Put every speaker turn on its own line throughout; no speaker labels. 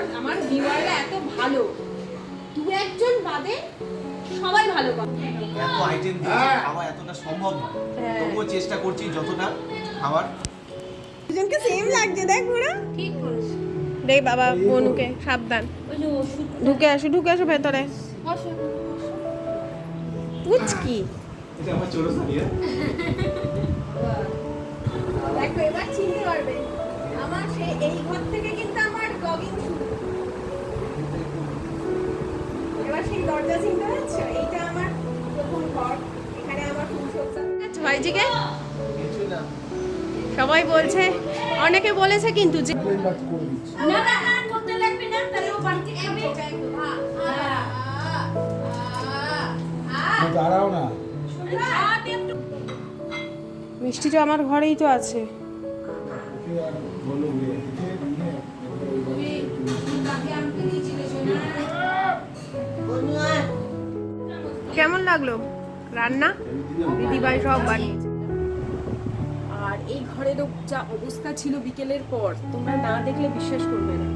আমার আমার ভিউয়াররা এত ভালো। দু একজন বাদে সবাই ভালো করে
এত আইটেম খাওয়া এতটা সম্ভব না
হ্যাঁ।
তবুও চেষ্টা করছি যতটা খাবার
দুজনকে সেম লাগছে দেখ পুরো।
ঠিক করিস
দেখ বাবা বনুকে সাবধান।
ওই যে ওষুধ।
ঢুকে আসো ঢুকে আসো ভেতরে।
বসো
পুচকি।
এটা আমার চোরস দিয়ে
দেখো এবার চিনতে পারবে। আমার সে এই ঘর থেকে কিন্তু আমার ব্লগিং শুরু এবার সেই দরজা চিনতে পারছ? এইটা আমার প্রথম ঘর। এখানে আমার ভাইজিকে? সবাই বলছে অনেকে বলেছে কিন্তু যে
না না না করতে লাগবে না তাহলে ও বাড়িতে খাবে
দাঁড়াও না।
মিষ্টি তো আমার ঘরেই তো আছে।
বলো
কেমন লাগল? রান্না? দিদিভাই সব বানিয়েছে আর এই ঘরেরও যা অবস্থা ছিল বিকেলের পর, তোমরা না দেখলে বিশ্বাস করবে না।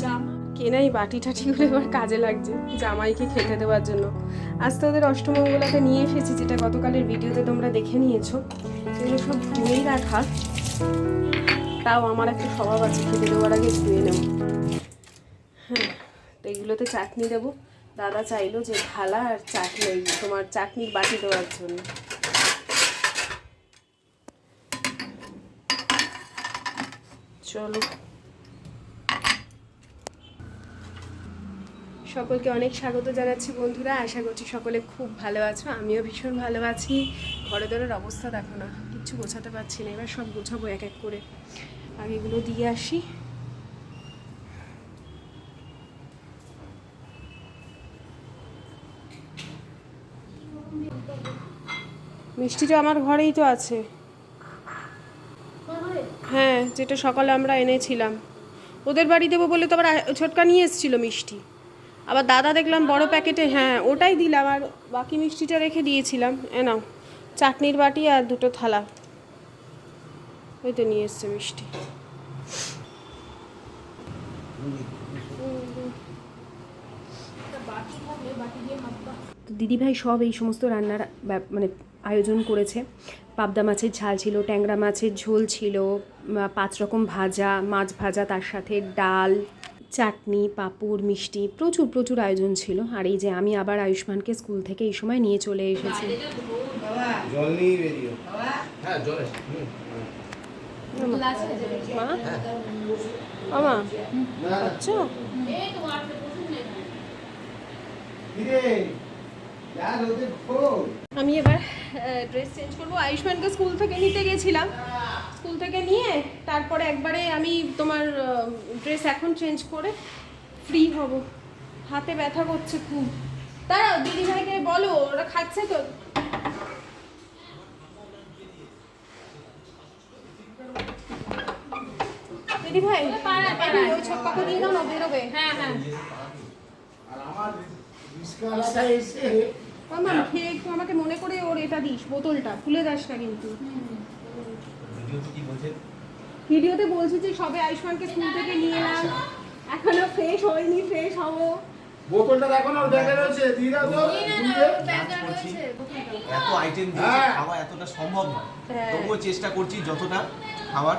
জামা কেনাই বাটি টাটিগুলো এবার কাজে লাগছে, জামাইকে খেতে দেওয়ার জন্য। আজ তো ওদের অষ্টমঙ্গলাতে নিয়ে এসেছি, যেটা গতকালের ভিডিওতে তোমরা দেখে নিয়েছো। সেগুলো সব ধুয়েই রাখা। তাও আমার একটা স্বভাব আছে, খেতে দেওয়ার আগে ধুয়ে নেব। হ্যাঁ তো এগুলোতে চাটনি দেবো। দাদা চাইলো যে থালা আর চাটনি, তোমার চাটনির বাটি দেওয়ার জন্য। চলো। সকলকে অনেক স্বাগত জানাচ্ছি বন্ধুরা, আশা করছি সকলে খুব ভালো আছো, আমিও ভীষণ ভালো আছি। ঘরে দরের অবস্থা দেখো না, কিচ্ছু গোছাতে পারছি না, এবার সব গোছাবো এক এক করে। আগে এগুলো দিয়ে আসি। মিষ্টিটা আমার ঘরেই তো আছে। হ্যাঁ যেটা সকালে আমরা এনেছিলাম। ওদের বাড়ি দেবো বলে তো আবার ছোটকা নিয়ে এসেছিল মিষ্টি। আবার দাদা দেখলাম বড় প্যাকেটে হ্যাঁ ওটাই দিলাম আর বাকি মিষ্টিটা রেখে দিয়েছিলাম। এ নাও চাটনির বাটি আর দুটো থালা। ওই তো নিয়ে এসছে মিষ্টি। তো দিদিভাই সব এই সমস্ত রান্নার মানে আয়োজন করেছে। পাবদা মাছের ঝাল ছিল ট্যাংরা মাছের ঝোল ছিল পাঁচ রকম ভাজা মাছ ভাজা তার সাথে ডাল চাটনি পাঁপড় মিষ্টি প্রচুর প্রচুর আয়োজন ছিল। আর এই যে আমি আবার আয়ুষ্মানকে স্কুল থেকে এই সময় নিয়ে চলে এসেছি।
হ্যাঁ
মামা আচ্ছা আমি এবার ড্রেস চেঞ্জ করব। আয়ুষ্মানকে স্কুল থেকে নিতে গেছিলাম। স্কুল থেকে নিয়ে তারপরে একবারে আমি তোমার ড্রেস এখন চেঞ্জ করে ফ্রি হব। হাতে ব্যথা করছে খুব। দাঁড়াও দিদি ভাইকে বলো ওরা খাচ্ছে তো। দিদি ভাই ওই ছক্কাকে দিয়ে দাও না বেরোবে?
হ্যাঁ হ্যাঁ।
আর আমার
মামা খেয়ে একটু আমাকে মনে করে ওর এটা দিস বোতলটা খুলে দাস না কিন্তু। ভিডিওতে বলছি যে সবে আয়ুষ্মানকে স্কুল থেকে নিয়ে এলাম। এখনও ফ্রেশ হয়নি ফ্রেশ হব।
বোতলটা দেখো না ব্যাগে রয়েছে দিয়ে দাও তো।
এত আইটেম
হ্যাঁ।
খাওয়া এতটা সম্ভব না।
হ্যাঁ।
তবুও চেষ্টা করছি যতটা খাবার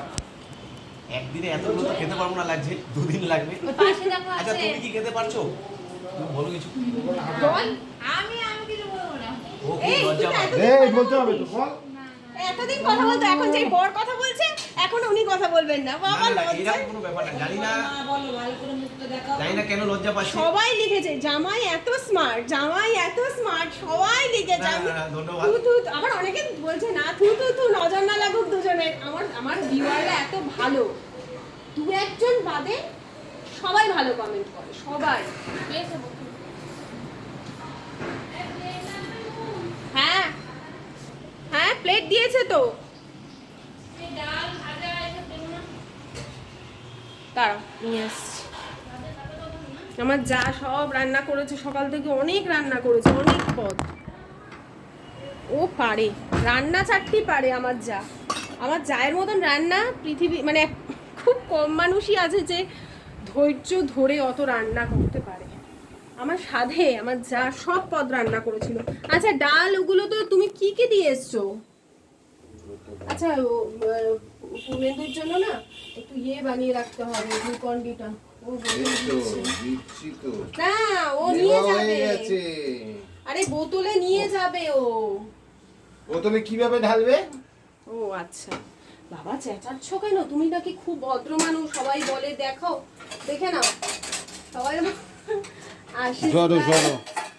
একদিনে এতগুলো তো খেতে পারব না লাগছে দুদিন লাগবে। আচ্ছা তুমি কি খেতে পারছ? তুমি বলো কিছু।
আমি আমি কিছু বলব না
ও কি লজ্জা পায়
এই বলতে হবে তো বল।
এতদিন কথা বলতো এখন যে বর কথা বলছে এখন উনি কথা বলবেন না।
না,
বাবা
না, না,
লজ্জা।
কোনো ব্যাপার না জানি না।
বলো ভালো করে মুখটা দেখাও।
জানি না কেন লজ্জা পাচ্ছি।
সবাই লিখেছে জামাই এত স্মার্ট জামাই এত স্মার্ট সবাই লিখেছে। আমি
ধন্যবাদ।
আবার অনেকে বলছে না থু থু থু নজর না লাগুক দুজনের। আমার আমার ভিউয়াররা এত ভালো। দু একজন বাদে সবাই ভালো কমেন্ট করে সবাই। প্লেট দিয়েছে তো। নিয়ে আমার যা সব রান্না করেছে, সকাল থেকে অনেক রান্না করেছে, অনেক পদ। ও পারে, রান্না চারটি পারে আমার যা। আমার জায়ের মতন রান্না পৃথিবী মানে খুব কম মানুষই আছে যে ধৈর্য ধরে অত রান্না করতে পারে। আমার সাধে, আমার যা সব পদ রান্না করেছিল। আচ্ছা ডাল, ওগুলো তো তুমি কি কি দিয়ে এসছো? আচ্ছা ও, জন্য না একটু ইয়ে বানিয়ে রাখতে হবে গ্লুকন ও বলে
এই তো
দিয়েছে।
দিচ্ছি তো।
না ও নিয়ে যাবে। আরে বোতলে নিয়ে যাবে ও।
প্রথমে কীভাবে ঢালবে?
ও আচ্ছা। বাবা চেঁচাচ্ছ কেন? তুমি নাকি খুব ভদ্র মানুষ সবাই বলে দেখো দেখে নাও। সবাই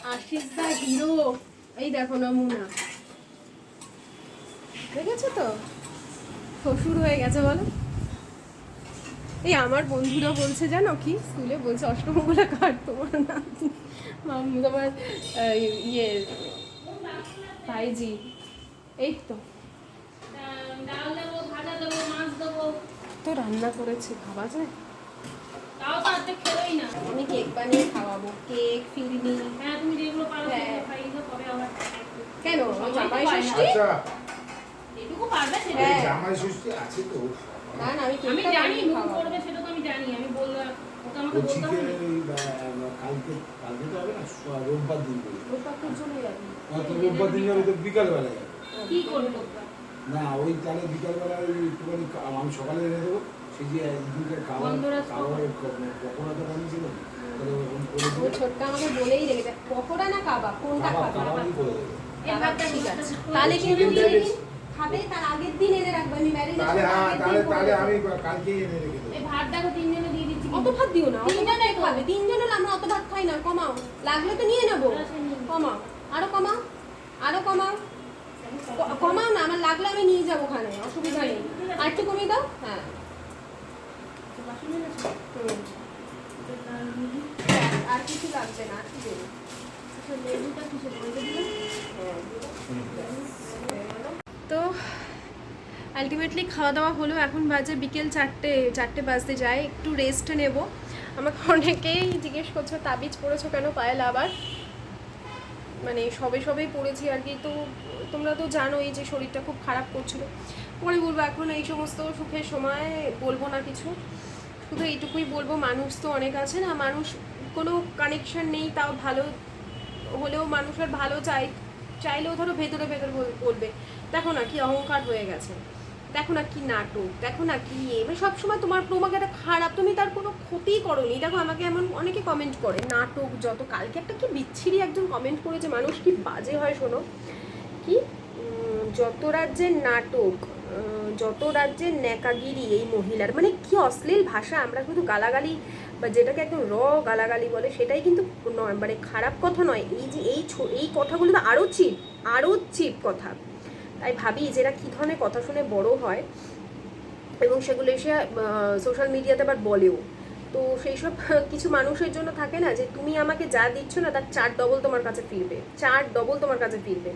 আশিস দা- হিরো। এই দেখো নমুনা। দেখেছ তো? শ্বশুর হয়ে গেছে বলো। এই আমার বন্ধুরা বলছে জানো কি? স্কুলে বলছে অষ্টমঙ্গলা কার তোমার মাম- তোমার ইয়ে ভাইজি এই তো। তো রান্না করেছে খাওয়া যায়?
না
আমি কেক বানিয়ে খাওয়াবো। কেক ফিরনি।
হ্যাঁ তুমি যেগুলো পারো
হ্যাঁ। কেন?
সবাই
জামাই ষষ্ঠী?
পারবে সেটা।
হ্যাঁ।
জামাই ষষ্ঠী আছে তো।
না না আমি
আমি জানি
বানিয়ে
করবে সেটা তো আমি জানি আমি বললাম ওটা আমাকে বলতে হবে না।
ওই বা- কালকে কালকে তো হবে না রোববার দিন করে
ওই পাত্রের জন্য
রোববার দিন যাবে তো বিকালবেলা যাবে
কি করবে?
না ওই তাহলে একটুখানি আমি সকালে এনে দেবো। সেই যে একদিনকার খাবার খাবারের পকোড়া তো বানিয়েছিল। তাহলে
ও ছোট্টা আমাকে বলেই রেখেছে পকোড়া না কাবাব কোনটা খাবে? তাহলে কিন্তু। খাবে তার আগের দিন এনে রাখবে আমি ম্যারিনেশন
তাহলে হ্যাঁ তাহলে তাহলে আমি কালকেই এনে রেখে দেবো।
এই ভাত দেখো তিনজনে দিয়ে দিচ্ছি।
অত ভাত দিও না
তিনজনে
ভাত খাবে তিনজনের আমরা অত ভাত খাই না কমাও। লাগলে তো নিয়ে নেব। কমাও। আরও কমাও আরও কমাও। কমাও না আমার লাগলে আমি নিয়ে যাব ওখানে অসুবিধা নেই। আর একটু কমিয়ে দাও। হ্যাঁ। আর কিছু লাগবে না আর কি দেবো?
আচ্ছা, লেবুটা কিসের? বলতে দিলে
তো আলটিমেটলি খাওয়া দাওয়া হলো। এখন বাজে বিকেল চারটে চারটে বাজতে যায়। একটু রেস্ট নেব। আমাকে অনেকেই জিজ্ঞেস করছ, তাবিজ পড়েছো কেন? পায়েল আবার। মানে সবে সবেই পড়েছি আর কি। তো তোমরা তো জানোই যে শরীরটা খুব খারাপ করছিল। পরে বলব, এখন এই সমস্ত সুখের সময় বলব না কিছু। শুধু এইটুকুই বলব, মানুষ তো অনেক আছে না। মানুষ কোনো কানেকশন নেই, তাও ভালো হলেও মানুষের ভালো চাই, চাইলেও ধরো ভেতরে ভেতরে বলবে। দেখো না কি অহংকার হয়ে গেছে। দেখো না কি নাটক, দেখো না কি মানে সবসময় তোমার তোমাকে একটা খারাপ, তুমি তার কোনো ক্ষতিই করোনি। দেখো আমাকে এমন অনেকে কমেন্ট করে, নাটক যত, কালকে একটা কি বিচ্ছিরি একজন কমেন্ট করেছে, মানুষ কি বাজে হয় শোনো? কি? যত রাজ্যের নাটক যত রাজ্যের ন্যাকাগিরি এই মহিলার মানে কি অশ্লীল ভাষা, আমরা শুধু গালাগালি বা যেটাকে একদম র গালাগালি বলে, সেটাই কিন্তু নয় মানে খারাপ কথা নয়। এই যে এই এই কথাগুলো তো আরও চিপ আরও চিপ কথা। তাই ভাবি যে এরা কী ধরনের কথা শুনে বড় হয় এবং সেগুলো এসে সোশ্যাল মিডিয়াতে আবার বলেও। তো সেই সব কিছু মানুষের জন্য থাকে না যে তুমি আমাকে যা দিচ্ছ না, তার চার ডবল তোমার কাছে ফিরবে। চার ডবল তোমার কাছে ফিরবে।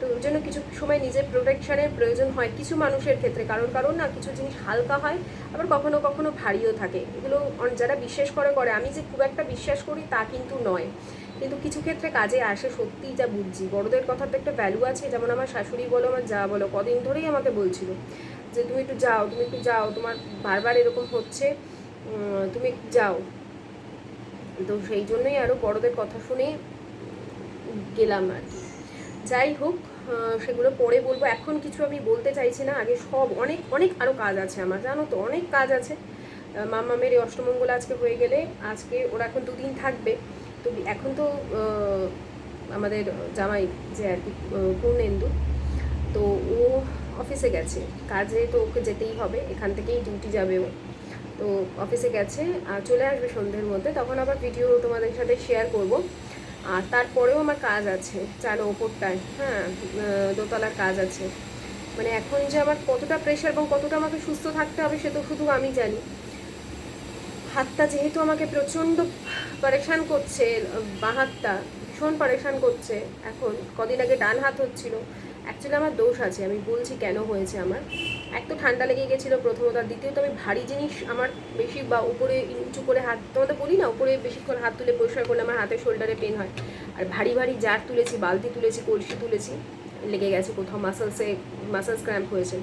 তো ওই জন্য কিছু সময় নিজের প্রোটেকশনের প্রয়োজন হয় কিছু মানুষের ক্ষেত্রে। কারণ কারণ না, কিছু জিনিস হালকা হয়, আবার কখনো কখনো ভারীও থাকে। এগুলো যারা বিশ্বাস করে করে। আমি যে খুব একটা বিশ্বাস করি তা কিন্তু নয়। কিন্তু কিছু ক্ষেত্রে কাজে আসে সত্যিই যা বুঝছি। বড়দের কথার তো একটা ভ্যালু আছে যেমন আমার শাশুড়ি বলো আমার যা বলো কদিন ধরেই আমাকে বলছিল যে তুমি একটু যাও তুমি একটু যাও তোমার বারবার এরকম হচ্ছে তুমি যাও। তো সেই জন্যই আরও বড়দের কথা শুনে গেলাম আর কি। যাই হোক সেগুলো পরে বলব। এখন কিছু আমি বলতে চাইছি না আগে সব অনেক অনেক আরও কাজ আছে আমার জানো তো অনেক কাজ আছে। আহ, মাম্মামের এই অষ্টমঙ্গল আজকে হয়ে গেলে আজকে ওরা এখন দুদিন থাকবে। তো এখন তো আমাদের জামাই যে আর কি পূর্ণেন্দু, তো ও অফিসে গেছে। কাজে তো ওকে যেতেই হবে, এখান থেকেই ডিউটি যাবে ও। তো অফিসে গেছে, আর চলে আসবে সন্ধ্যের মধ্যে, তখন আবার ভিডিও তোমাদের সাথে শেয়ার করব। আর তারপরেও আমার কাজ আছে চার ওপরটায় হ্যাঁ দোতলার কাজ আছে। মানে এখন যে আমার কতটা প্রেশার এবং কতটা আমাকে সুস্থ থাকতে হবে, সে তো শুধু আমি জানি। হাতটা যেহেতু আমাকে প্রচণ্ড পারেশান করছে, বাঁ হাতটা ভীষণ পারেশান করছে, এখন কদিন আগে ডান হাত হচ্ছিল অ্যাকচুয়ালি আমার দোষ আছে, আমি বলছি কেন হয়েছে আমার। এক তো ঠান্ডা লেগে গেছিল প্রথমত, আর দ্বিতীয়ত আমি ভারী জিনিস আমার বেশি বা উপরে উঁচু করে হাত, তোমাদের বলি না, উপরে বেশিক্ষণ হাত তুলে পরিষ্কার করলে আমার হাতে শোল্ডারে পেন হয়। আর ভারী ভারী জার তুলেছি, বালতি তুলেছি, কলসি তুলেছি, লেগে গেছে কোথাও মাসেলসে মাসেলস ক্র্যাম্প হয়েছে।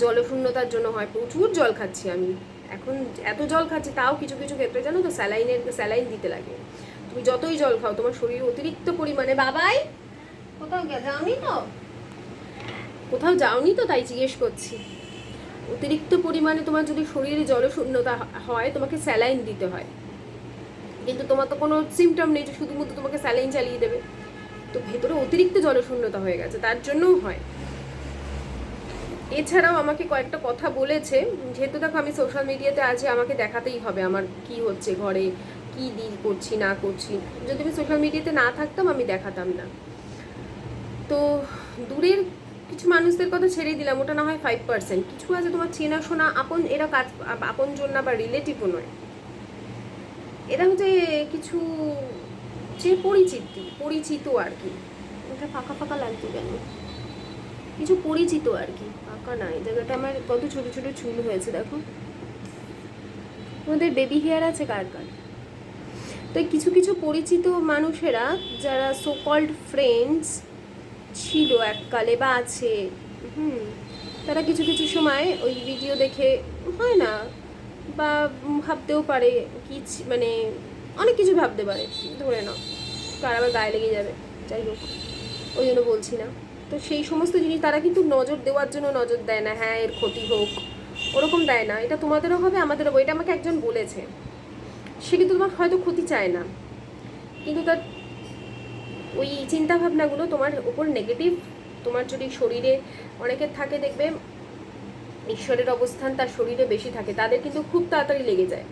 জলশূন্যতার জন্য হয়, প্রচুর জল খাচ্ছি আমি। এখন এত জল খাচ্ছি, তাও কিছু কিছু ক্ষেত্রে জানো তো স্যালাইনের, স্যালাইন দিতে লাগে। তুমি যতই জল খাও, তোমার শরীর অতিরিক্ত পরিমাণে। বাবাই, কোথাও যাওনি তো? কোথাও যাওনি তো তাই জিজ্ঞেস করছি। অতিরিক্ত পরিমাণে তোমার যদি শরীরে জলশূন্যতা হয়, তোমাকে স্যালাইন দিতে হয়। কিন্তু তোমার তো কোনো সিমটম নেই যে শুধুমাত্র তোমাকে স্যালাইন চালিয়ে দেবে। তো ভেতরে অতিরিক্ত জলশূন্যতা হয়ে গেছে, তার জন্যও হয়। এছাড়াও আমাকে কয়েকটা কথা বলেছে। যেহেতু দেখো আমি সোশ্যাল মিডিয়াতে আছি, আমাকে দেখাতেই হবে আমার কি হচ্ছে ঘরে, কি ডিল করছি, না করছি। যদি আমি সোশ্যাল মিডিয়াতে না থাকতাম, আমি দেখাতাম না। তো দূরের কিছু মানুষদের কথা ছেড়ে দিলাম, ওটা না হয় ফাইভ পার্সেন্ট কিছু আছে তোমার চেনাশোনা আপন, এরা কাজ আপন না বা রিলেটিভও নয়। এরা হচ্ছে কিছু যে পরিচিতি, পরিচিত আর কি। ওটা ফাঁকা ফাঁকা লাগছে কেন? কিছু পরিচিত আর কি ফাঁকা নাই জায়গাটা আমার কত ছোট ছোট চুল হয়েছে, দেখো। আমাদের বেবি হেয়ার আছে কার কার? তো কিছু কিছু পরিচিত মানুষেরা যারা সো কল্ড ফ্রেন্ডস ছিল এককালে বা আছে, হুম, তারা কিছু কিছু সময় ওই ভিডিও দেখে হয় না বা ভাবতেও পারে কি মানে অনেক কিছু ভাবতে পারে, ধরে নাও, কার আবার গায়ে লেগে যাবে, যাই হোক, ওই জন্য বলছি না। তো সেই সমস্ত জিনিস তারা কিন্তু নজর দেওয়ার জন্য নজর দেয় না হ্যাঁ এর ক্ষতি হোক, ওরকম দেয় না। এটা তোমাদেরও হবে, আমাদেরও হবে। এটা আমাকে একজন বলেছে। সে কিন্তু তোমার হয়তো ক্ষতি চায় না। কিন্তু তার ওই চিন্তা ভাবনাগুলো তোমার উপর নেগেটিভ তোমার যদি শরীরে অনেকের থাকে, দেখবে ঈশ্বরের অবস্থান তার শরীরে বেশি থাকে। তাদের কিন্তু খুব তাড়াতাড়ি লেগে যায়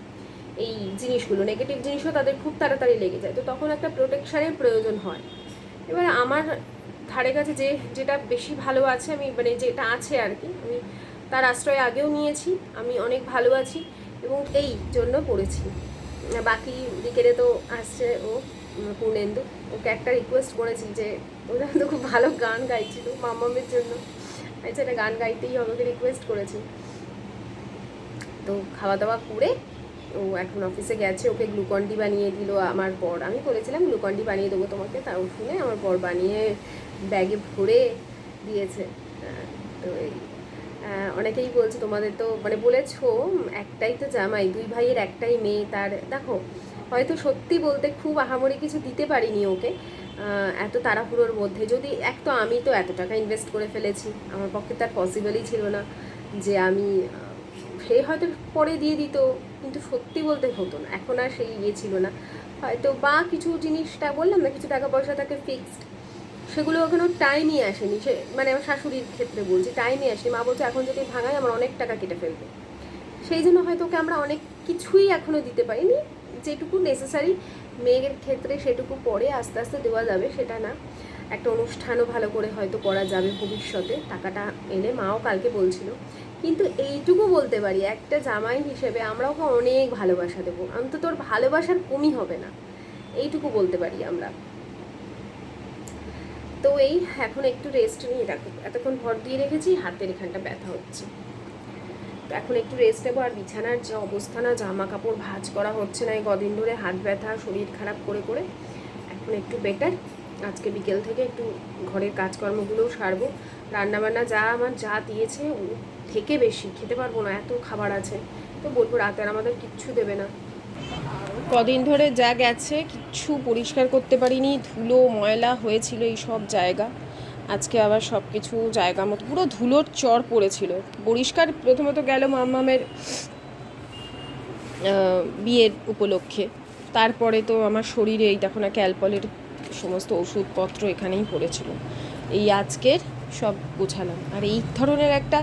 এই জিনিসগুলো। নেগেটিভ জিনিসও তাদের খুব তাড়াতাড়ি লেগে যায়। তো তখন একটা প্রোটেকশনের প্রয়োজন হয়। এবার আমার ধারে কাছে যে যেটা বেশি ভালো আছে, আমি মানে যেটা আছে আর কি, আমি তার আশ্রয় আগেও নিয়েছি, আমি অনেক ভালো আছি এবং এই জন্য পড়েছি। বাকি বিকেলে তো আসছে ও পূর্ণেন্দু, ওকে একটা রিকোয়েস্ট করেছি যে, ওরা তো খুব ভালো গান গাইছিল মামামের জন্য। আচ্ছা একটা গান গাইতেই হবে, ওকে রিকোয়েস্ট করেছি। তো খাওয়া দাওয়া করে ও এখন অফিসে গেছে, ওকে গ্লুকন ডি বানিয়ে দিল আমার বর। আমি বলেছিলাম, গ্লুকন্ডি বানিয়ে দেবো তোমাকে। তাও শুনে আমার বর বানিয়ে ব্যাগে ভরে দিয়েছে। তো এই অনেকেই বলছে তোমাদের তো মানে বলেছ, একটাই তো জামাই, দুই ভাইয়ের একটাই মেয়ে, তার, দেখো, হয়তো সত্যি বলতে খুব আহামরি কিছু দিতে পারিনি ওকে এত তাড়াহুড়োর মধ্যে। যদি, এক তো আমি তো এত টাকা ইনভেস্ট করে ফেলেছি, আমার পক্ষে তার পসিবলই ছিল না যে আমি, সে হয়তো পরে দিয়ে দিত, কিন্তু সত্যি বলতে হতো না। এখন আর সেই ইয়ে ছিল না। হয়তো বা কিছু জিনিসটা বললাম না, কিছু টাকা পয়সা তাকে ফিক্সড সেগুলো ওখানে টাইমই আসেনি। সে মানে আমার শাশুড়ির ক্ষেত্রে বলছি টাইমই আসেনি। মা বলছে, এখন যদি ভাঙায়, আমার অনেক টাকা কেটে ফেলবে। সেই জন্য হয়তো ওকে আমরা অনেক কিছুই এখনও দিতে পারিনি। যেটুকু নেসেসারি মেয়ের ক্ষেত্রে সেটুকু পরে আস্তে আস্তে দেওয়া যাবে, সেটা না। একটা অনুষ্ঠানও ভালো করে হয়তো করা যাবে ভবিষ্যতে, টাকাটা এনে মাও কালকে বলছিল। কিন্তু এইটুকু বলতে পারি, একটা জামাই হিসেবে আমরা ওকে অনেক ভালোবাসা দেবো। অন্তত ওর ভালোবাসার কমই হবে না। এইটুকু বলতে পারি আমরা। তো এই এখন একটু রেস্ট নিয়ে দেখো। এতক্ষণ ভর দিয়ে রেখেছি, হাতের এখানটা ব্যথা হচ্ছে। তো এখন একটু রেস্ট নেব। আর বিছানার যে অবস্থা না জামা কাপড় ভাজ করা হচ্ছে না, এই কদিন ধরে হাত ব্যথা, শরীর খারাপ করে করে। এখন একটু বেটার আজকে বিকেল থেকে একটু ঘরের কাজকর্মগুলোও সারবো। রান্নাবান্না যা আমার যা দিয়েছে থেকে বেশি, খেতে পারব না, এত খাবার আছে। তো বলব রাতে আর আমাদের কিচ্ছু দেবে না। কদিন ধরে যা গেছে, কিচ্ছু পরিষ্কার করতে পারিনি, ধুলো, ময়লা হয়েছিল এই সব জায়গা। আজকে আবার সব কিছু জায়গা মতো, পুরো ধুলোর চর পড়েছিল। পরিষ্কার প্রথমত গেল মাম্মামের বিয়ের উপলক্ষে। তারপরে তো আমার শরীরে এই দেখো না, ক্যালপলের সমস্ত ওষুধপত্র এখানেই পড়েছিল। এই আজকের সব গোছালাম। আর এই ধরনের একটা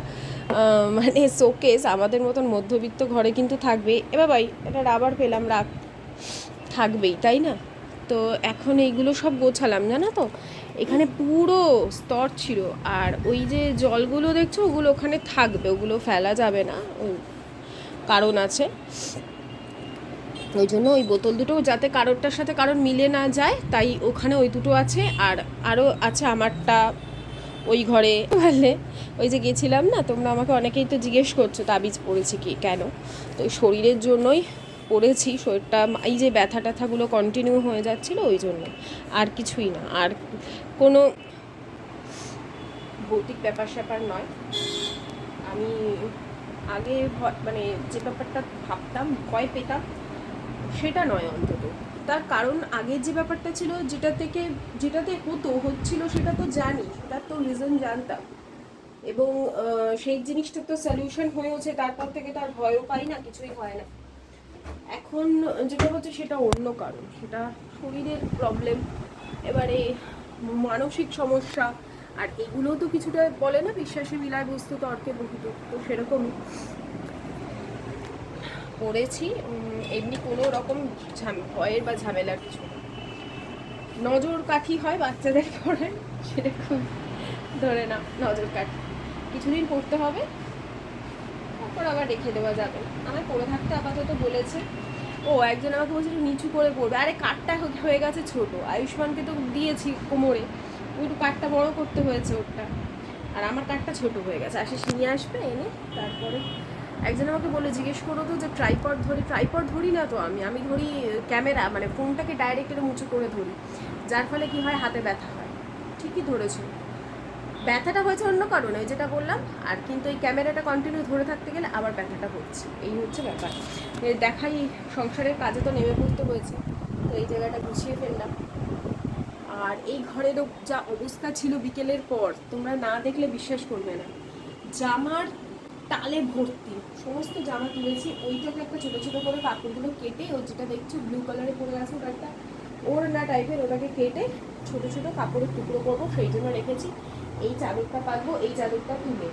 মানে শোকেস আমাদের মতন মধ্যবিত্ত ঘরে কিন্তু থাকবে। এবার ভাই এটা রাবার পেলাম, রাখ। থাকবেই, তাই না? তো এখন এইগুলো সব গোছালাম, জানো তো? এখানে পুরো স্তর ছিল, আর ওই যে জলগুলো দেখছ, ওগুলো ওখানে থাকবে, ওগুলো ফেলা যাবে না কারণ আছে। ওই জন্য ওই বোতল দুটো, যাতে কারোরটার সাথে কারোর মিলে না যায়, তাই ওখানে ওই দুটো আছে, আর আরও আছে আমারটা ওই ঘরে। বললে, ওই যে গেছিলাম না, তোমরা আমাকে অনেকেই তো জিজ্ঞেস করছ, তাবিজ পড়েছি কি, কেন? তো শরীরের জন্যই পড়েছি, শরীরটা, এই যে ব্যথা ট্যাথাগুলো কন্টিনিউ হয়ে যাচ্ছিল, ওই জন্য। আর কিছুই না। আর কোনো ভৌতিক ব্যাপার স্যাপার নয়। আমি আগে মানে যে ব্যাপারটা ভাবতাম, ভয় পেতাম, সেটা নয় অন্তত। তার কারণ আগের যে ব্যাপারটা ছিল, যেটা থেকে যেটাতে হতো, হচ্ছিল সেটা তো জানি, সেটার তো রিজন জানতাম। এবং সেই জিনিসটা তো সলিউশন হয়েওছে, তারপর থেকে তার ভয়ও পাই না, কিছুই হয় না। এখন যেটা হচ্ছে সেটা অন্য কারণ। সেটা শরীরের প্রবলেম এবারে মানসিক সমস্যা, আর এগুলো তো কিছুটা বলে না, বিশ্বাসে মিলায় বস্তু, তর্কে বহিত, তো সেরকমই। পড়েছি এমনি কোনো রকম ভয়ের বা ঝামেলার কিছু। নজর কাঠি হয় বাচ্চাদের পড়ায় সেরকম ধরে না নজর কাঠি কিছুদিন পড়তে হবে তারপর আবার রেখে দেওয়া যাবে। আমায় পড়ে থাকতে আপাতত বলেছে। ও, একজন আমাকে বলছিল নিচু করে পড়বে। আরে, কাঠটা হয়ে গেছে ছোট। আয়ুষ্মানকে তো দিয়েছি কোমরে। একটু কাঠটা বড় করতে হয়েছে ওরটা। আর আমার কাঠটা ছোট হয়ে গেছে। আসে নিয়ে আসবে, এনে তারপরে একজন আমাকে বলে জিজ্ঞেস করো তো যে ট্রাইপড ধরি। ট্রাইপড ধরি না তো আমি। আমি ধরি ক্যামেরা মানে ফোনটাকে ডাইরেক্ট এরকম উঁচু করে ধরি। যার ফলে কি হয়? হাতে ব্যথা হয়। ঠিকই ধরেছো। ব্যথাটা হয়েছে অন্য কারণে, ওই যেটা বললাম। আর কিন্তু এই ক্যামেরাটা কন্টিনিউ ধরে থাকতে গেলে আবার ব্যথাটা হচ্ছে। এই হচ্ছে ব্যাপার। দেখাই, সংসারের কাজে তো নেমে পড়তে হয়েছে। তো এই জায়গাটা গুছিয়ে ফেললাম। আর এই ঘরেরও যা অবস্থা ছিল বিকেলের পর, তোমরা না দেখলে বিশ্বাস করবে না। জামার তালে ভর্তি। সমস্ত জামা তুলেছি। ওইটাকে একটা ছোটো ছোটো করে কাপড়গুলো কেটে, ও যেটা দেখছ ব্লু কালারে পরে আছে ওটা একটা ওড়না টাইপের ওটাকে কেটে ছোটো ছোটো কাপড়ের টুকরো করব, সেই জন্য রেখেছি। এই চাদরটা পাতবো, এই চাদরটা তুলে।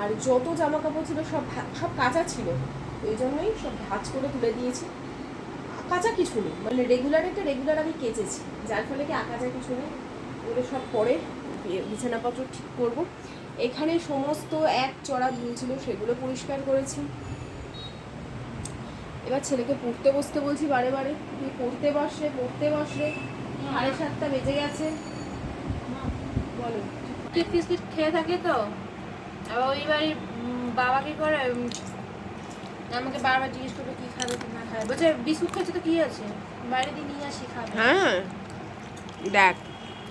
আর যত জামা কাপড় ছিল সব সব কাঁচা ছিল। ওই জন্যই সব ভাঁজ করে তুলে দিয়েছি। কাঁচা কিছু নেই। মানে রেগুলার একটা রেগুলার আমি কেচেছি। যার ফলে কি আঁকাচা কিছু নেই? ওগুলো সব পরে বিছানাপত্র ঠিক করব। এখানে সমস্ত এক চড়া ধুল ছিল, সেগুলো পরিষ্কার করেছি। এবার ছেলেকে পড়তে বসতে বলছি বারে বারে। তুই পড়তে বসে পড়তে বসে সাড়ে সাতটা বেজে গেছে। বলো।
বিস্কিট খেয়ে থাকে তো? আবার ওই বাড়ির বাবা কি করে আমাকে বারবার জিজ্ঞেস করবে কি খাবে কি না খাবে। বলছে বিস্কুট খাচ্ছে তো কি আছে? বাইরে দিয়ে নিয়ে আসি খাবে।
হ্যাঁ। দেখ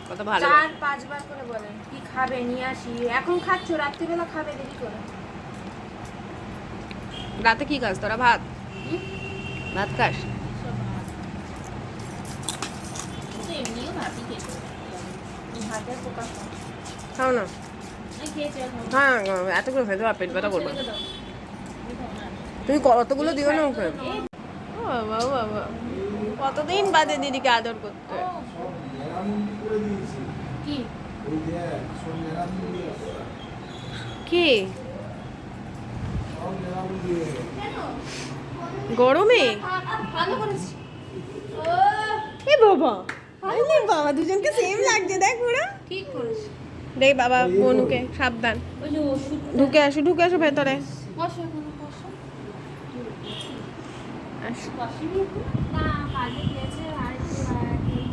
কত ভালো।
চার পাঁচবার করে বলে কি খাবে নিয়ে আসি। এখন খাচ্ছ রাত্রিবেলা খাবে দেরি করে।
রাতে কি খাস? তোরা ভাত? ভাত খাস?
এমনিও ভাবি খেতে
খাও না। হ্যাঁ এত করে খেতে পেট ব্যথা করবে তুমি কতগুলো দিও না ওকে? ও বাবা বাবা। কতদিন বাদে দিদিকে আদর করতে?
কি।
গরমে? এ বাবা। আরে বাবা দুজনকে সেম লাগছে দেখ পুরো
ঠিক করেছি?
দেখ বাবা বনুকে সাবধান।
ওই যে ওষুধ
ঢুকে আসো ঢুকে আসো ভেতরে।
আর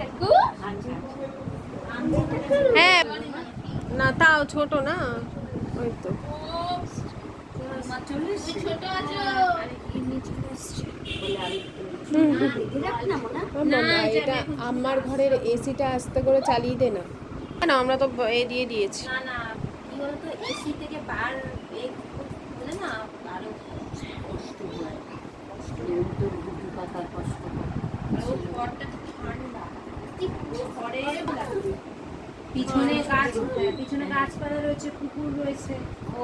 একটু
হ্যাঁ। না তাও ছোট না ওই তো।
ছোট আছো। এটা
আমার ঘরের এসিটা আস্তে করে চালিয়ে দে না। না আমরা তো এ দিয়ে দিয়েছি।
না না কি বলতো এসি থেকে বার বলে না আরও কষ্ট হয়। কষ্ট আর ও ঘরটা ঠান্ডা। ঠিক ঘরে পিছনে গাছ হ্যাঁ, পিছনে গাছপালা রয়েছে পুকুর রয়েছে। ও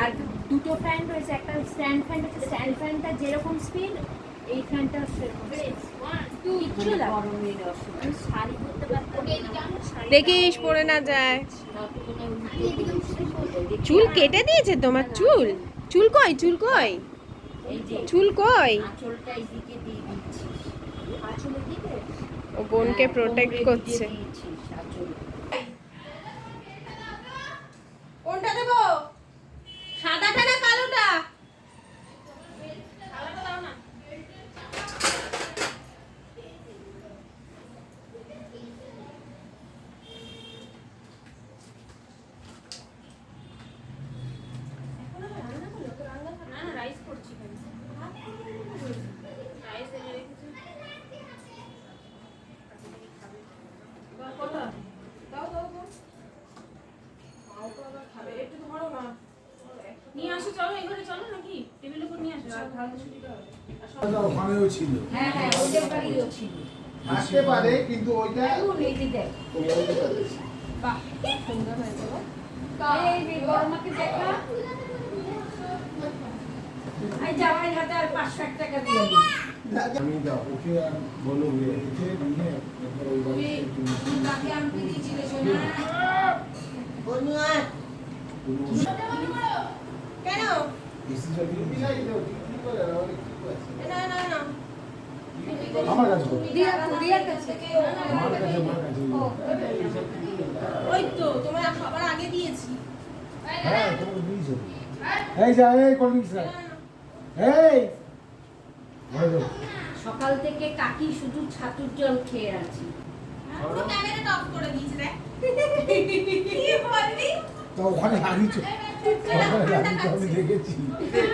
আর দুটো ফ্যান রয়েছে একটা স্ট্যান্ড ফ্যান আছে স্ট্যান্ড ফ্যানটা যেরকম স্পিড
দেখিস পড়ে না। যায়। চুল কেটে দিয়েছে তোমার চুল। চুল কই চুল কই? চুল কই? ও বোনকে প্রোটেক্ট করছে কোনটা দেবো সাদাটা না কালোটা
না না রাইস করছি কেন রাইস এনে রেখেছি কত
ওখানেও ছিল।
হ্যাঁ হ্যাঁ ওদের বাড়িও ছিল।
আসতে পারে কিন্তু ওইটা
এখন এই যে দেখ।
কমাতে পারে
বাহ সুন্দর হয়েছে এই যে দেখা এই জামাই হাতে আর পাঁচশো এক টাকা দিয়ে দিই
আমি দাও ওকে আর বলো ওকে নিয়ে একবার ওই বাড়িতে
তাকে আনতে দিয়েছিলে সোনা।
কেন?
দাও কি করে?
না না না
আমার কাছে
দিয়া দিয়ার কাছে
আমার কাছে আমার কাছে
ওই তো তোমার সবার আগে দিয়েছি
হ্যাঁ তোমাকে দিয়েছে এই যা এই কোল্ড ড্রিঙ্কস এই
সকাল থেকে কাকি শুধু ছাতুর জল খেয়ে আছে
পুরো ক্যামেরাটা অফ করে দিয়েছে রে কি বলবি
তো ওখানে লাগিয়েছো ওখানে লাগিয়েছো আমি দেখেছি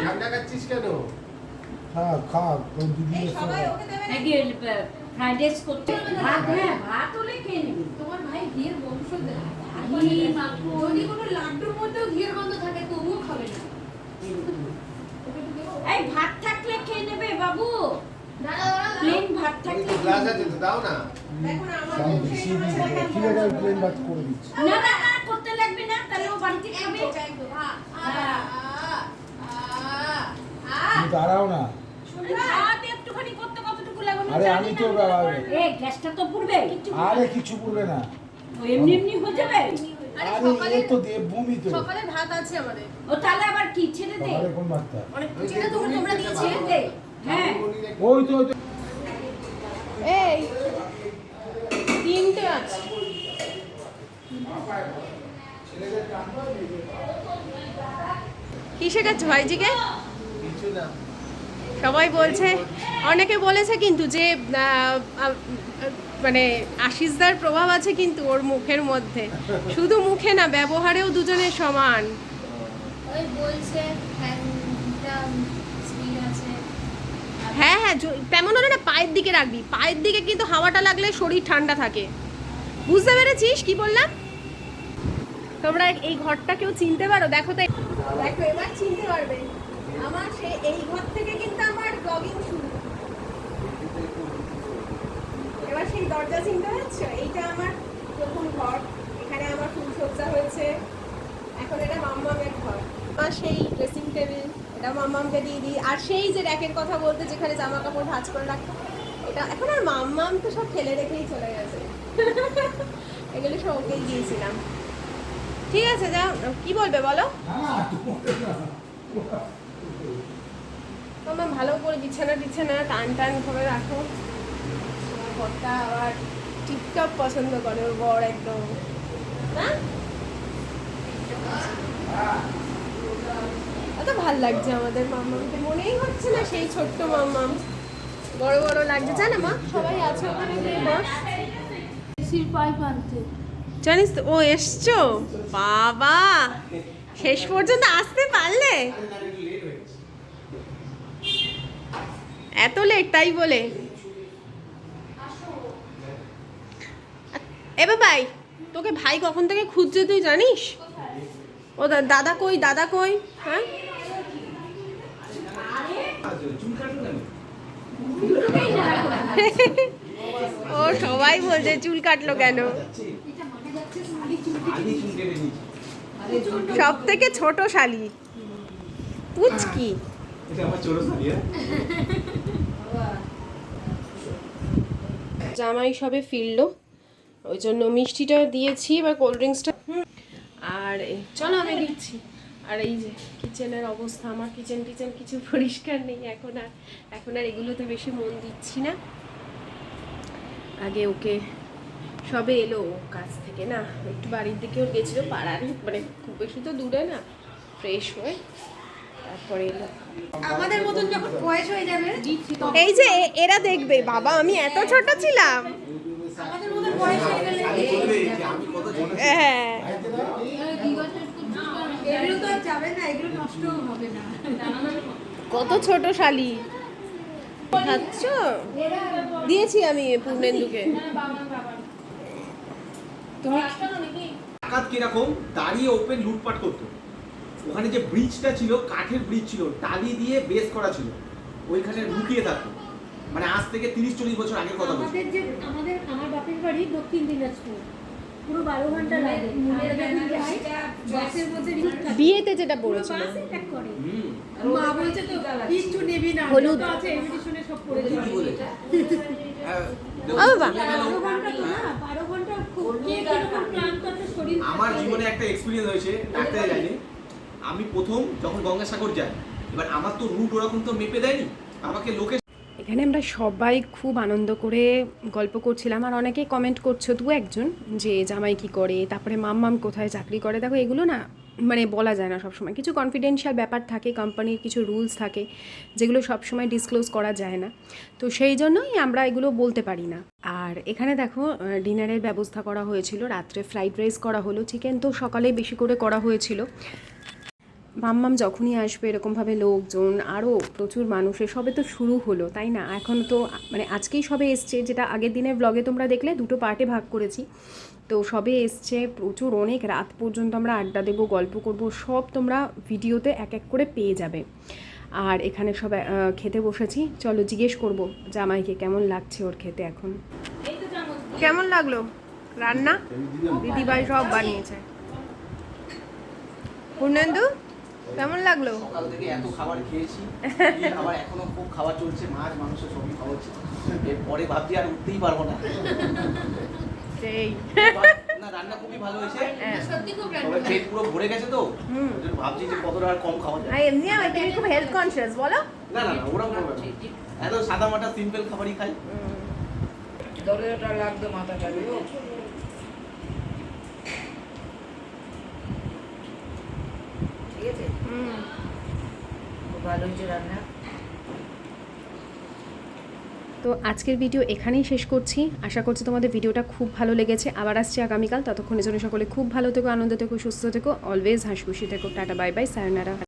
ঠান্ডা খাচ্ছিস কেন
খা খা দিদি
নাকি ফ্রাইড রাইস করতে। ভাত হ্যাঁ ভাত হলে খেয়ে নেবে।
তোমার ভাই ঘিয়ের বংশধর যদি কোনো লাড্ডুর মধ্যেও ঘিয়ের গন্ধ থাকে তবুও খাবে না।
এই ভাত থাকলে খেয়ে নেবে বাবু। প্লেন ভাত
ওই
থাকলে
গ্লাস আছে তো দাও না।
আমার
প্লেন ভাত করে দিচ্ছি।
করতে লাগবে না তাহলে ও বাড়িতে খাবে।
একদম। একদম আ আ আ আ।
তুমি দাঁড়াও না।
ভাত একটুখানি করতে কতটুকু লাগবে আমি
আরে আমি তো বাবা-
এ গ্যাসটা তো পুড়বে।
আরে কিছু করবে না।
এমনি এমনি হয়ে যাবে?
আরে
আরে
সকালে
এ তো
সকালে ভাত আছে আমাদের।
ও তাহলে আবার কি ছেড়ে দে?
সকালে কোন ভাতটা?
অনেক
ওই
যেটা তোমরা
ছেড়ে দে। হ্যাঁ।
ওই তো।
এই তিনটে আছে। কি শেখাচ্ছ ভাইজিকে?
কিছু না।
সবাই বলছে অনেকে বলেছে কিন্তু যে মানে আশিসদার প্রভাব আছে কিন্তু ওর মুখের মধ্যে। শুধু মুখে না ব্যবহারেও দুজনে সমান।
আছে।
হ্যাঁ হ্যাঁ তেমন হলে না পায়ের দিকে রাখবি। পায়ের দিকে কিন্তু হাওয়াটা লাগলে শরীর ঠান্ডা থাকে। বুঝতে পেরেছিস? কি বললাম? তোমরা এই ঘরটা কেউ চিনতে পারো। দেখো তো দেখো এবার চিনতে পারবে। আমার সে এই ঘর থেকে কিন্তু আমার ব্লগিং শুরু। এবার সেই দরজা চিনতে পারছ এইটা আমার প্রথম ঘর। এখানে আমার ফুলসজ্জা হয়েছে। এখন এটা মাম্মামের ঘর। আমার সেই ড্রেসিং টেবিল এটা মাম্মামকে দিয়ে দিই। আর সেই যে র্যাকের কথা বলতে, যেখানে জামা কাপড় ভাঁজ করে রাখতো এটা এখন আর মাম্মাম তো সব ফেলে রেখেই চলে গেছে। এগুলো সব ওকেই দিয়েছিলাম। ঠিক আছে, যা, কি বলবে বলো? মাম্মা ভালো করে বিছানা টিছানা টান টান করে রাখো। আমার বরটা আবার টিপটপ পছন্দ করে ওর বর একদম। না এত ভালো লাগছে আমাদের মাম্মামকে মনেই হচ্ছে না সেই ছোট্ট মাম্মাম। বড় বড় লাগছে জানে মা? সবাই আছে ওখানে গিয়ে বস।
এসির পাইপ আনতে
জানিস তো ও এসছো? বাবা! শেষ পর্যন্ত আসতে পারলে? এত লেট তাই বলে? এ ভাই তোকে ভাই কখন থেকে খুঁজছে তুই জানিস? ও দাদা কই দাদা কই? হ্যাঁ? ও সবাই বলছে, চুল কাটলো কেন? সব থেকে ছোট শালি। পুচকি।
আমার ছোট সারিয়া
জামাই সবে ফিরলো। ওই জন্য মিষ্টিটা দিয়েছি, এবার কোল্ড ড্রিঙ্কসটা আর চলো আমি দিচ্ছি। আর এই যে কিচেনের অবস্থা, আমার কিচেন টিচেন কিছু পরিষ্কার নেই এখন আর। এখন আর এগুলোতে বেশি মন দিচ্ছি না। আগে ওকে সবে এলো কাজ থেকে, না? একটু বাড়ির দিকে দিকেও গেছিল পাড়ার মানে খুব বেশি তো দূরে না ফ্রেশ হয়ে তারপরে এলো।
আমাদের মতন যখন বয়স হয়ে যাবে
এই যে এরা দেখবে বাবা আমি এত ছোট ছিলাম।
আমাদের মতন বয়স হয়ে গেলে
কত ছোট
হ্যাঁ।
এগুলো তো আর যাবে না এগুলো নষ্ট হবে না।
কত ছোট শালি। খাচ্ছ? দিয়েছি আমি পূর্ণেন্দুকে তুমি
কীরকম? দাঁড়িয়ে ওপেন লুটপাট করতো। ওখানে যে ব্রিজটা ছিল কাঠের ব্রিজ ছিল টালি দিয়ে বেস করা ছিল ওইখানে লুকিয়ে থাকতো। মানে আজ থেকে তিরিশ চল্লিশ বছর আগের কথা বলছি।
আমাদের যে আমাদের আমার বাপের বাড়ি দক্ষিণ দিনাজপুর। পুরো বারো ঘণ্টা লাগে। আমরা যখন যাই বাসের মধ্যে
বিয়েতে যেটা
পুরো
পড়েছিল।
বাস attack করে।
হুম।
মা বলছে তো কিচ্ছু নেবি না।
হলুদ।
আছে সব পড়ে
হ্যাঁ, আমার জীবনে একটা এক্সপিরিয়েন্স হয়েছে ডাক্তারে যায়নি। আমি প্রথম যখন গঙ্গাসাগর যাই, এবার আমার তো রুট ওরকম তো মেপে দেয়নি, আমাকে লোকে
এখানে আমরা সবাই খুব আনন্দ করে গল্প করছিলাম আর অনেকেই কমেন্ট করছ দু একজন যে জামাই কি করে, তারপরে মাম্মাম কোথায় চাকরি করে, দেখো এগুলো না মানে বলা যায় না সবসময়। কিছু কনফিডেন্সিয়াল ব্যাপার থাকে কোম্পানির কিছু রুলস থাকে, যেগুলো সবসময় ডিসক্লোজ করা যায় না। তো সেই জন্যই আমরা এগুলো বলতে পারি না। আর এখানে দেখো ডিনারের ব্যবস্থা করা হয়েছিল, রাত্রে ফ্রাইড রাইস করা হলো চিকেন তো সকালেই বেশি করে করা হয়েছিল। মাম্মাম যখনই আসবে এরকমভাবে লোকজন আরও প্রচুর মানুষের সবে তো শুরু হলো, তাই না? এখন তো মানে আজকেই সবে এসছে, যেটা আগের দিনের ব্লগে তোমরা দেখলে, দুটো পার্টে ভাগ করেছি। তো সবে এসছে, প্রচুর অনেক, রাত পর্যন্ত আমরা আড্ডা দেবো, গল্প করব, সব তোমরা ভিডিওতে এক এক করে পেয়ে যাবে। আর এখানে সব খেতে বসেছি। চলো জিজ্ঞেস করব, জামাইকে কেমন লাগছে ওর খেতে এখন? কেমন লাগল? রান্না? দিদিভাই সব বানিয়েছে। পূর্ণেন্দু? কেমন লাগল?
সকাল থেকে এত খাবার খেয়েছি এই খাবার এখনও খুব খাওয়া চলছে মাছ মাংস সবই খাওয়া হচ্ছে। এরপরে ভাবছি আর উঠতেই পারব না।
সেই।
না রান্না খুবই ভালো হয়েছে।
হ্যাঁ।
সত্যি খুব রান্না
পেট পুরো ভরে গেছে তো
হুম।
ভাবছি যে কতটা আর কম খাওয়া যায়।
আর এমনি আমি তুমি খুব হেলথ কনসিয়াস বলো।
না না না ওরকম করবে এত সাদা মাটা সিম্পল খাবারই খাই।
দরজাটা মাথাটা গো ঠিক আছে
হুম
খুব
তো আজকের ভিডিও এখানেই শেষ করছি। আশা করছি তোমাদের ভিডিওটা খুব ভালো লেগেছে। আবার আসছি আগামীকাল। ততক্ষণের জন্য সকলে খুব ভালো থেকো, আনন্দ থেকো, সুস্থ থেকো অলওয়েজ হাসখুশি থেকো। Tata bye bye sayonara